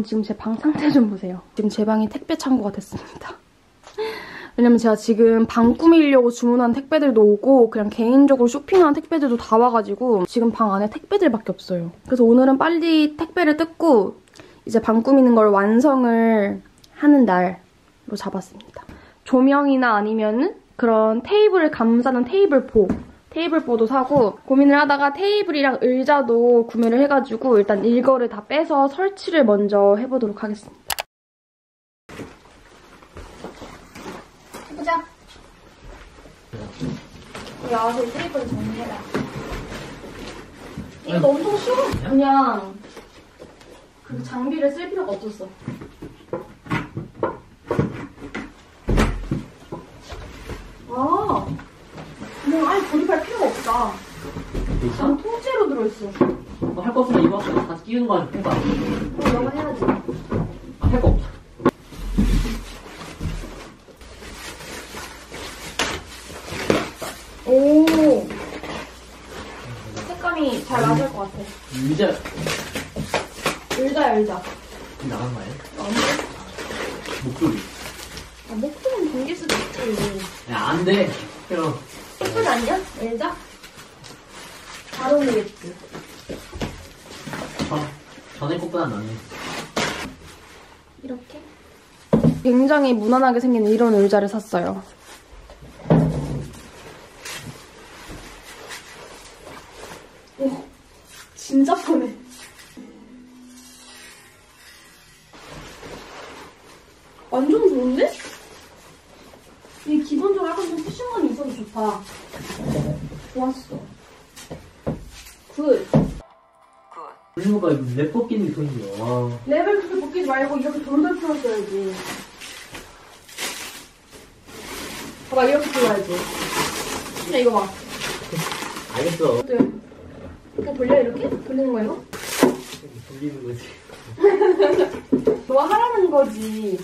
여러분 지금 제 방 상태 좀 보세요. 지금 제 방이 택배 창고가 됐습니다. 왜냐면 제가 지금 방 꾸미려고 주문한 택배들도 오고 그냥 개인적으로 쇼핑한 택배들도 다 와가지고 지금 방 안에 택배들밖에 없어요. 그래서 오늘은 빨리 택배를 뜯고 이제 방 꾸미는 걸 완성을 하는 날로 잡았습니다. 조명이나 아니면은 그런 테이블을 감싸는 테이블보 테이블보도 사고 고민을 하다가 테이블이랑 의자도 구매를 해가지고 일단 이거를 다 빼서 설치를 먼저 해보도록 하겠습니다. 해보자. 와서 이 테이블을 정리해라. 이거 엄청 쉬워. 그냥 그 장비를 쓸 필요가 없었어. 아, 그냥 아예 조립할 필요가 없다. 있어? 난 통째로 들어있어. 할거 없으면 이거 같이 끼우는 거 아니야? 해봐. 그럼 너가 해야지. 아, 할 거 없다. 오. 색감이 잘 맞을 것 같아. 의자 의자야, 의자. 나간? 안 돼? 목소리. 아, 목소리는 당길 수도 있지. 야, 안 돼. 형. 예쁘지 않냐? 의자? 잘 어울리겠지. 전, 전에 것보다 나네. 이렇게? 굉장히 무난하게 생긴 이런 의자를 샀어요. 오, 진짜 편해. 완전 좋은데? 이게 기본적으로 약간 좀 쿠션감이 있어서 좋다. 좋았어. 굿. 블루가 랩 벗기는 게 돈이야. 와. 레벨 그렇게 벗기지 말고 이렇게 돌돌 풀었어야지. 봐봐, 이렇게 풀어야지. 그냥 이거 봐. 알겠어. 어때? 이거 돌려, 이렇게? 돌리는 거야, 이거? 돌리는 거지. 너가 하라는 거지.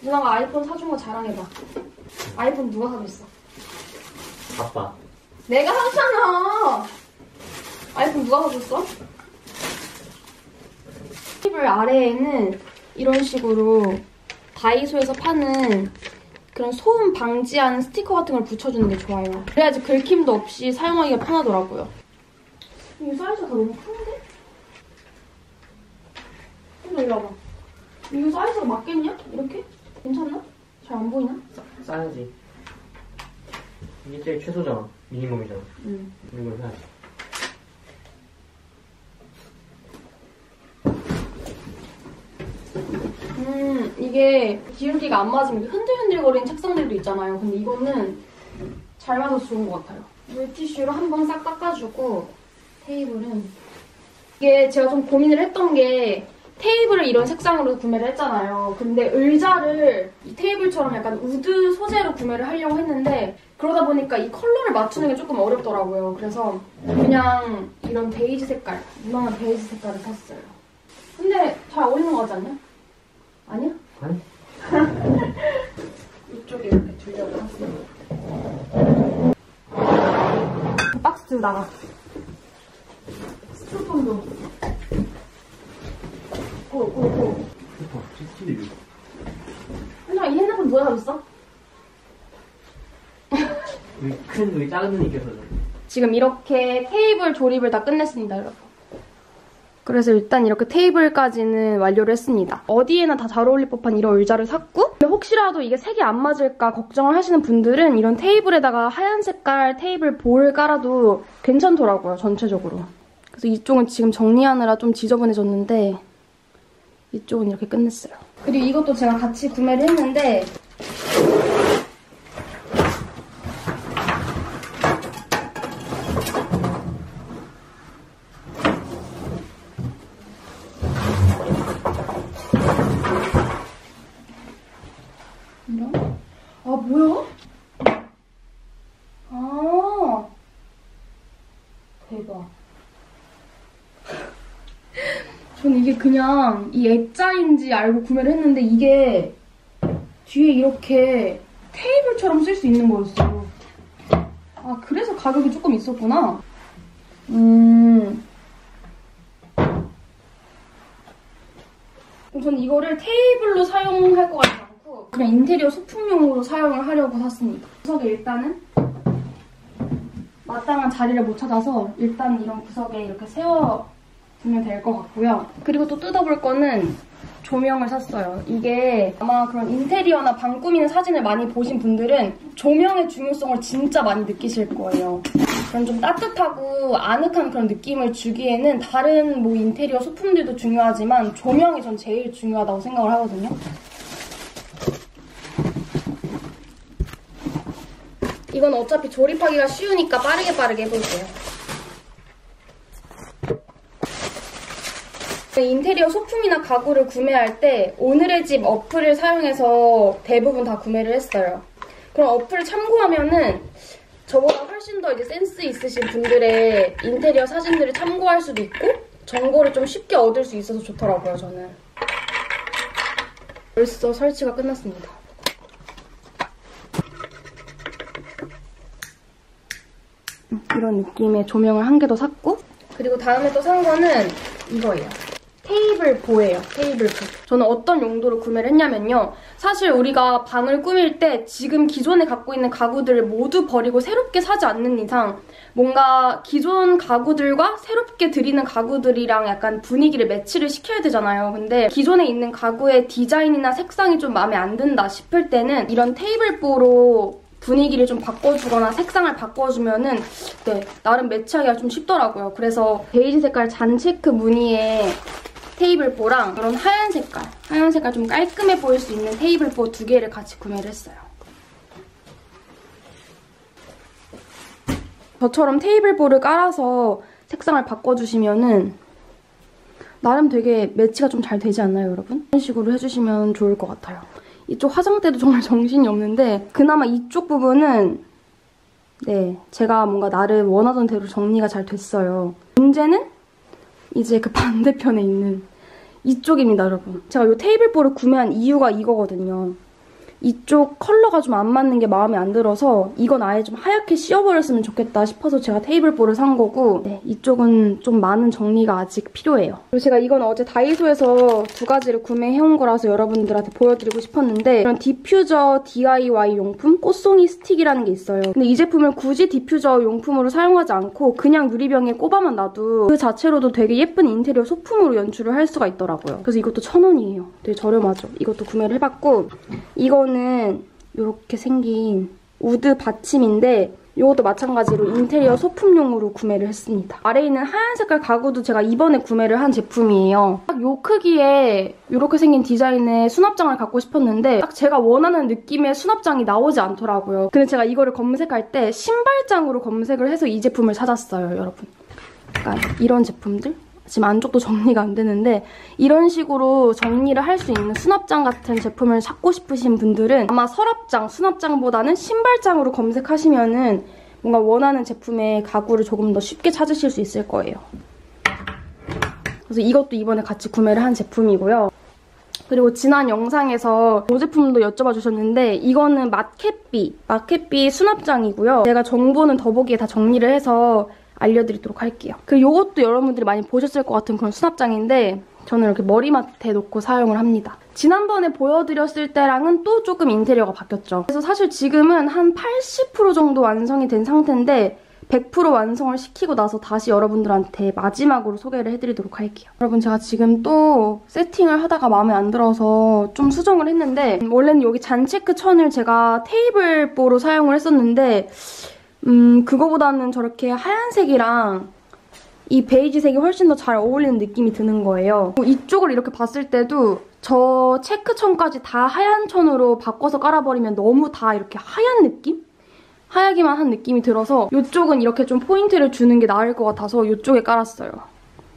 누나가 아이폰 사준 거 자랑해봐. 아이폰 누가 사줬어? 아빠. 내가 샀잖아! 아이폰 누가 사줬어? 테이블 아래에는 이런 식으로 다이소에서 파는 그런 소음 방지하는 스티커 같은 걸 붙여주는 게 좋아요. 그래야지 긁힘도 없이 사용하기가 편하더라고요. 이 사이즈가 다 너무 큰데? 근데 이리 와봐. 이거 사이즈가 맞겠냐? 이렇게? 괜찮나? 잘 안 보이나? 싸, 싸야지. 이게 제일 최소잖아. 미니멈이잖아. 응. 이걸 사야지. 음, 이게 기울기가 안 맞으면 흔들흔들거리는 책상들도 있잖아요. 근데 이거는 잘 맞아서 좋은 것 같아요. 물티슈로 한 번 싹 닦아주고 테이블은 이게 제가 좀 고민을 했던 게 테이블을 이런 색상으로 구매를 했잖아요. 근데 의자를 이 테이블처럼 약간 우드 소재로 구매를 하려고 했는데 그러다 보니까 이 컬러를 맞추는 게 조금 어렵더라고요. 그래서 그냥 이런 베이지 색깔, 무난한 베이지 색깔을 샀어요. 근데 잘 어울리는 거 같지 않냐? 아니야? 아니? 이쪽에 이렇게 두려고 샀어요. 박스 들고 나가. 스티로폼도. 고, 고, 고. 현정아, 이 핸드폰 누가? 여기 큰, 여기 작은 눈이 껴서. 지금 이렇게 테이블 조립을 다 끝냈습니다, 여러분. 그래서 일단 이렇게 테이블까지는 완료를 했습니다. 어디에나 다 잘 어울릴 법한 이런 의자를 샀고 혹시라도 이게 색이 안 맞을까 걱정을 하시는 분들은 이런 테이블에다가 하얀 색깔 테이블 볼 깔아도 괜찮더라고요, 전체적으로. 그래서 이쪽은 지금 정리하느라 좀 지저분해졌는데 이쪽은 이렇게 끝냈어요. 그리고 이것도 제가 같이 구매를 했는데 이런? 아, 뭐야? 아. 대박. 전 이게 그냥 이 액자인지 알고 구매를 했는데 이게 뒤에 이렇게 테이블처럼 쓸 수 있는 거였어요. 아, 그래서 가격이 조금 있었구나. 음. 저는 이거를 테이블로 사용할 것 같지 않고 그냥 인테리어 소품용으로 사용을 하려고 샀습니다. 구석에 일단은 마땅한 자리를 못 찾아서 일단 이런 구석에 이렇게 세워 두면 될 것 같고요. 그리고 또 뜯어볼 거는 조명을 샀어요. 이게 아마 그런 인테리어나 방 꾸미는 사진을 많이 보신 분들은 조명의 중요성을 진짜 많이 느끼실 거예요. 그런 좀 따뜻하고 아늑한 그런 느낌을 주기에는 다른 뭐 인테리어 소품들도 중요하지만 조명이 전 제일 중요하다고 생각을 하거든요. 이건 어차피 조립하기가 쉬우니까 빠르게 빠르게 해볼게요. 인테리어 소품이나 가구를 구매할 때 오늘의 집 어플을 사용해서 대부분 다 구매를 했어요. 그럼 어플을 참고하면은 저보다 훨씬 더 이제 센스 있으신 분들의 인테리어 사진들을 참고할 수도 있고 정보를 좀 쉽게 얻을 수 있어서 좋더라고요, 저는. 벌써 설치가 끝났습니다. 음, 이런 느낌의 조명을 한 개 더 샀고 그리고 다음에 또 산 거는 이거예요. 테이블 보예요. 테이블 보. 저는 어떤 용도로 구매를 했냐면요. 사실 우리가 방을 꾸밀 때 지금 기존에 갖고 있는 가구들을 모두 버리고 새롭게 사지 않는 이상 뭔가 기존 가구들과 새롭게 드리는 가구들이랑 약간 분위기를 매치를 시켜야 되잖아요. 근데 기존에 있는 가구의 디자인이나 색상이 좀 마음에 안 든다 싶을 때는 이런 테이블 보로 분위기를 좀 바꿔주거나 색상을 바꿔주면은 네 나름 매치하기가 좀 쉽더라고요. 그래서 베이지 색깔 잔체크 무늬의 테이블보랑 이런 하얀 색깔, 하얀 색깔 좀 깔끔해 보일 수 있는 테이블보 두 개를 같이 구매를 했어요. 저처럼 테이블보를 깔아서 색상을 바꿔주시면은 나름 되게 매치가 좀 잘 되지 않나요, 여러분? 이런 식으로 해주시면 좋을 것 같아요. 이쪽 화장대도 정말 정신이 없는데 그나마 이쪽 부분은 네 제가 뭔가 나를 원하던 대로 정리가 잘 됐어요. 문제는 이제 그 반대편에 있는 이쪽입니다, 여러분. 제가 이 테이블보를 구매한 이유가 이거거든요. 이쪽 컬러가 좀 안 맞는 게 마음에 안 들어서 이건 아예 좀 하얗게 씌워버렸으면 좋겠다 싶어서 제가 테이블보를 산 거고 네, 이쪽은 좀 많은 정리가 아직 필요해요. 그리고 제가 이건 어제 다이소에서 두 가지를 구매해온 거라서 여러분들한테 보여드리고 싶었는데 이런 디퓨저 DIY 용품 꽃송이 스틱이라는 게 있어요. 근데 이 제품을 굳이 디퓨저 용품으로 사용하지 않고 그냥 유리병에 꼽아만 놔도 그 자체로도 되게 예쁜 인테리어 소품으로 연출을 할 수가 있더라고요. 그래서 이것도 천 원이에요. 되게 저렴하죠. 이것도 구매를 해봤고 이거는 이렇게 생긴 우드 받침인데 이것도 마찬가지로 인테리어 소품용으로 구매를 했습니다. 아래에 있는 하얀 색깔 가구도 제가 이번에 구매를 한 제품이에요. 딱이 크기에 이렇게 생긴 디자인의 수납장을 갖고 싶었는데 딱 제가 원하는 느낌의 수납장이 나오지 않더라고요. 근데 제가 이거를 검색할 때 신발장으로 검색을 해서 이 제품을 찾았어요, 여러분. 약간 이런 제품들? 지금 안쪽도 정리가 안 되는데 이런 식으로 정리를 할 수 있는 수납장 같은 제품을 찾고 싶으신 분들은 아마 서랍장, 수납장보다는 신발장으로 검색하시면 은 뭔가 원하는 제품의 가구를 조금 더 쉽게 찾으실 수 있을 거예요. 그래서 이것도 이번에 같이 구매를 한 제품이고요. 그리고 지난 영상에서 이 제품도 여쭤봐 주셨는데 이거는 마켓비, 마켓비 수납장이고요. 제가 정보는 더보기에 다 정리를 해서 알려드리도록 할게요. 그리고 이것도 여러분들이 많이 보셨을 것 같은 그런 수납장인데 저는 이렇게 머리맡에 놓고 사용을 합니다. 지난번에 보여드렸을 때랑은 또 조금 인테리어가 바뀌었죠. 그래서 사실 지금은 한 80% 정도 완성이 된 상태인데 100% 완성을 시키고 나서 다시 여러분들한테 마지막으로 소개를 해드리도록 할게요. 여러분 제가 지금 또 세팅을 하다가 마음에 안 들어서 좀 수정을 했는데 원래는 여기 잔체크 천을 제가 테이블보로 사용을 했었는데 음 그거보다는 저렇게 하얀색이랑 이 베이지색이 훨씬 더 잘 어울리는 느낌이 드는 거예요. 이쪽을 이렇게 봤을 때도 저 체크천까지 다 하얀 천으로 바꿔서 깔아버리면 너무 다 이렇게 하얀 느낌? 하얗기만 한 느낌이 들어서 이쪽은 이렇게 좀 포인트를 주는 게 나을 것 같아서 이쪽에 깔았어요.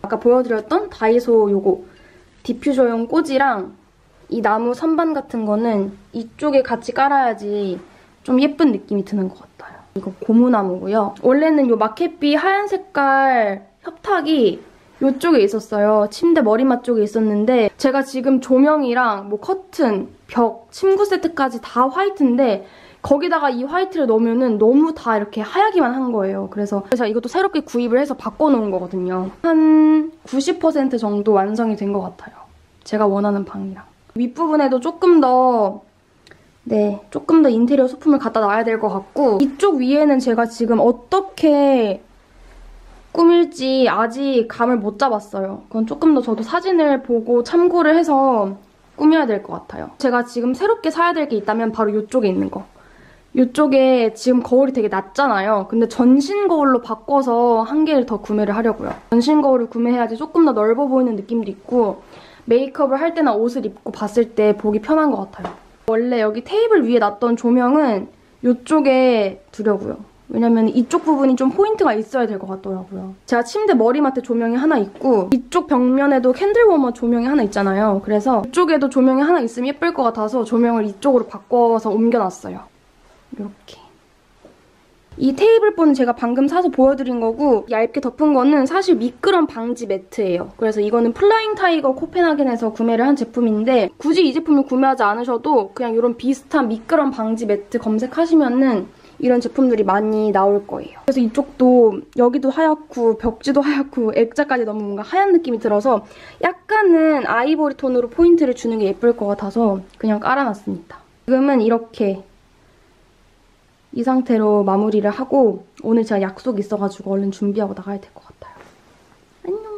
아까 보여드렸던 다이소 요거 디퓨저용 꽂이랑 이 나무 선반 같은 거는 이쪽에 같이 깔아야지 좀 예쁜 느낌이 드는 것 같아요. 이거 고무나무고요. 원래는 이 마켓비 하얀 색깔 협탁이 이쪽에 있었어요. 침대 머리맡 쪽에 있었는데 제가 지금 조명이랑 뭐 커튼, 벽, 침구 세트까지 다 화이트인데 거기다가 이 화이트를 넣으면 너무 다 이렇게 하얗기만 한 거예요. 그래서 제가 이것도 새롭게 구입을 해서 바꿔놓은 거거든요. 한 90% 정도 완성이 된 것 같아요. 제가 원하는 방이랑. 윗부분에도 조금 더 네, 조금 더 인테리어 소품을 갖다 놔야 될 것 같고 이쪽 위에는 제가 지금 어떻게 꾸밀지 아직 감을 못 잡았어요. 그건 조금 더 저도 사진을 보고 참고를 해서 꾸며야 될 것 같아요. 제가 지금 새롭게 사야 될 게 있다면 바로 이쪽에 있는 거. 이쪽에 지금 거울이 되게 낮잖아요. 근데 전신 거울로 바꿔서 한 개를 더 구매를 하려고요. 전신 거울을 구매해야지 조금 더 넓어 보이는 느낌도 있고 메이크업을 할 때나 옷을 입고 봤을 때 보기 편한 것 같아요. 원래 여기 테이블 위에 놨던 조명은 이쪽에 두려고요. 왜냐면 이쪽 부분이 좀 포인트가 있어야 될 것 같더라고요. 제가 침대 머리맡에 조명이 하나 있고 이쪽 벽면에도 캔들 워머 조명이 하나 있잖아요. 그래서 이쪽에도 조명이 하나 있으면 예쁠 것 같아서 조명을 이쪽으로 바꿔서 옮겨놨어요. 이렇게. 이 테이블 보는 제가 방금 사서 보여드린 거고 얇게 덮은 거는 사실 미끄럼 방지 매트예요. 그래서 이거는 플라잉 타이거 코펜하겐에서 구매를 한 제품인데 굳이 이 제품을 구매하지 않으셔도 그냥 이런 비슷한 미끄럼 방지 매트 검색하시면은 이런 제품들이 많이 나올 거예요. 그래서 이쪽도 여기도 하얗고 벽지도 하얗고 액자까지 너무 뭔가 하얀 느낌이 들어서 약간은 아이보리 톤으로 포인트를 주는 게 예쁠 것 같아서 그냥 깔아놨습니다. 지금은 이렇게 이 상태로 마무리를 하고 오늘 제가 약속 있어가지고 얼른 준비하고 나가야 될 것 같아요. 안녕!